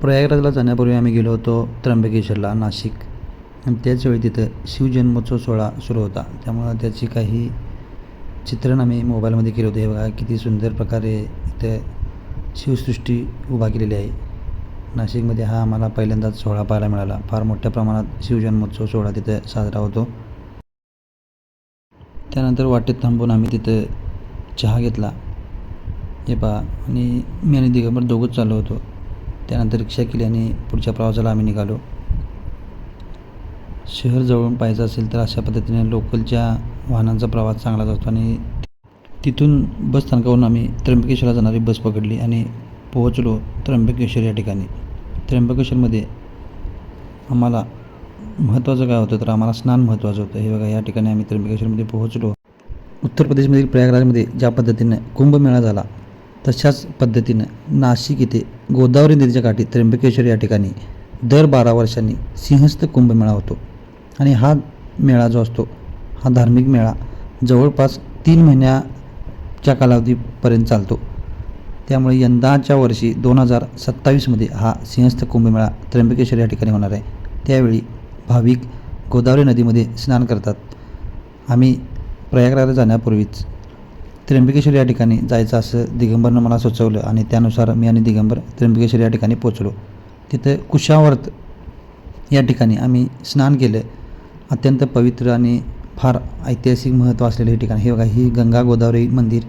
प्रयागराजला जाण्यापूर्वी आम्ही गेलो होतो त्र्यंबकेश्वरला नाशिक. आणि त्याचवेळी तिथं शिवजन्मोत्सव सोहळा सुरू होता. त्यामुळं त्याची काही चित्रण आम्ही मोबाईलमध्ये केले होते. हे बघा किती सुंदर प्रकारे इथं शिवसृष्टी उभा केलेली आहे. नाशिकमध्ये हा आम्हाला पहिल्यांदाच सोहळा पाहायला मिळाला. फार मोठ्या प्रमाणात शिवजन्मोत्सव सोहळा तिथं साजरा होतो. त्यानंतर वाटेत थांबून आम्ही तिथं चहा घेतला. हे पहा आणि मी आणि दिगंबर दोघंच चाललो होतो. त्यानंतर रिक्षा केली आणि पुढच्या प्रवासाला आम्ही निघालो. शहर जवळून पाहायचं असेल तर अशा पद्धतीने लोकलच्या वाहनांचा प्रवास चांगलाच असतो आणि तिथून बस स्थानकावरून आम्ही त्र्यंबकेश्वरला जाणारी बस पकडली आणि पोहोचलो त्र्यंबकेश्वर या ठिकाणी. त्र्यंबकेश्वरमध्ये आम्हाला महत्त्वाचं काय होतं तर आम्हाला स्नान महत्त्वाचं होतं. हे बघा या ठिकाणी आम्ही त्र्यंबकेश्वरमध्ये पोहोचलो. उत्तर प्रदेशमधील प्रयागराजमध्ये ज्या पद्धतीनं कुंभमेळा झाला तशाच पद्धतीनं नाशिक येथे गोदावरी नदीच्या काठी त्र्यंबकेश्वर या ठिकाणी दर बारा वर्षांनी सिंहस्थ कुंभमेळा होतो. आणि हा मेळा जो असतो हा धार्मिक मेळा जवळपास तीन महिन्याच्या कालावधीपर्यंत चालतो. त्यामुळे यंदाच्या वर्षी दोन हजार सत्तावीसमध्ये हा सिंहस्थ कुंभमेळा त्र्यंबकेश्वर या ठिकाणी होणार आहे. त्यावेळी भाविक गोदावरी नदीमध्ये स्नान करतात. आम्ही प्रयागराजला जाण्यापूर्वीच त्र्यंबकेश्वर या ठिकाणी जायचं असं दिगंबरनं मला सुचवलं आणि त्यानुसार मी आणि दिगंबर त्र्यंबकेश्वर या ठिकाणी पोचलो. तिथं कुशावर्त या ठिकाणी आम्ही स्नान केलं. अत्यंत पवित्र आणि फार ऐतिहासिक महत्त्व असलेलं हे ठिकाण हे बघा ही गंगा गोदावरी मंदिर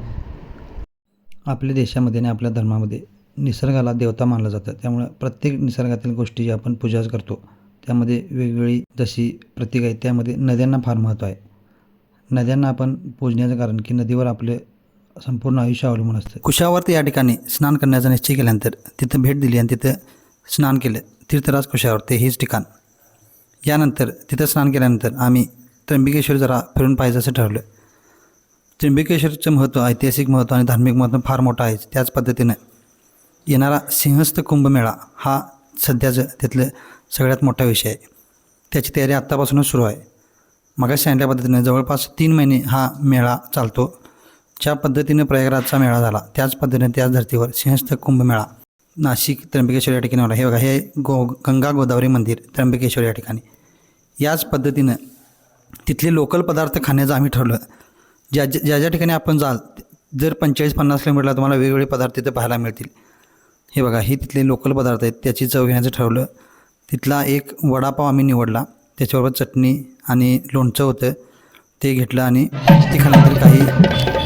आपल्या देशामध्ये आणि आपल्या धर्मामध्ये निसर्गाला देवता मानलं जातं. त्यामुळं प्रत्येक निसर्गातील गोष्टी आपण पूजाच करतो त्यामध्ये वेगवेगळी जशी प्रतीक आहे त्यामध्ये नद्यांना फार महत्त्व आहे. नद्यांना आपण पूजण्याचं कारण की नदीवर आपले संपूर्ण आयुष्य अवलंबून असतं. कुशावरती या ठिकाणी स्नान करण्याचा निश्चय केल्यानंतर तिथं भेट दिली आणि तिथं स्नान केलं. तीर्थराज कुशावरती हेच ठिकाण. यानंतर तिथं स्नान केल्यानंतर आम्ही त्र्यंबकेश्वर जरा फिरून पाहिजे असं ठरवलं त्र्यंबकेश्वरचं महत्त्व ऐतिहासिक महत्त्व आणि धार्मिक महत्त्व फार मोठं आहे. त्याच पद्धतीनं येणारा सिंहस्थ कुंभमेळा हा सध्याचं तिथलं सगळ्यात मोठा विषय आहे. त्याची तयारी आत्तापासूनच सुरू आहे. मग सांगितल्या पद्धतीनं जवळपास तीन महिने हा मेळा चालतो. ज्या पद्धतीनं प्रयागराजचा मेळा झाला त्याच पद्धतीने त्याच धर्तीवर सिंहस्थ कुंभमेळा नाशिक त्र्यंबकेश्वर या ठिकाणी होणार हे बघा हे गो गंगा गोदावरी मंदिर त्र्यंबकेश्वर या ठिकाणी. याच पद्धतीनं तिथले लोकल पदार्थ खाण्याचं आम्ही ठरवलं. ज्या ज्या ज्या ज्या ठिकाणी आपण जाल जर पंचेचाळीस पन्नास किलोमीटरला तुम्हाला वेगवेगळे पदार्थ तिथे पाहायला मिळतील. हे बघा हे तिथले लोकल पदार्थ आहेत त्याची चव घेण्याचं ठरवलं. तिथला एक वडापाव आम्ही निवडला. त्याच्याबरोबर चटणी आणि लोणचं होतं ते घेतलं आणि ते खाल्यानंतर काही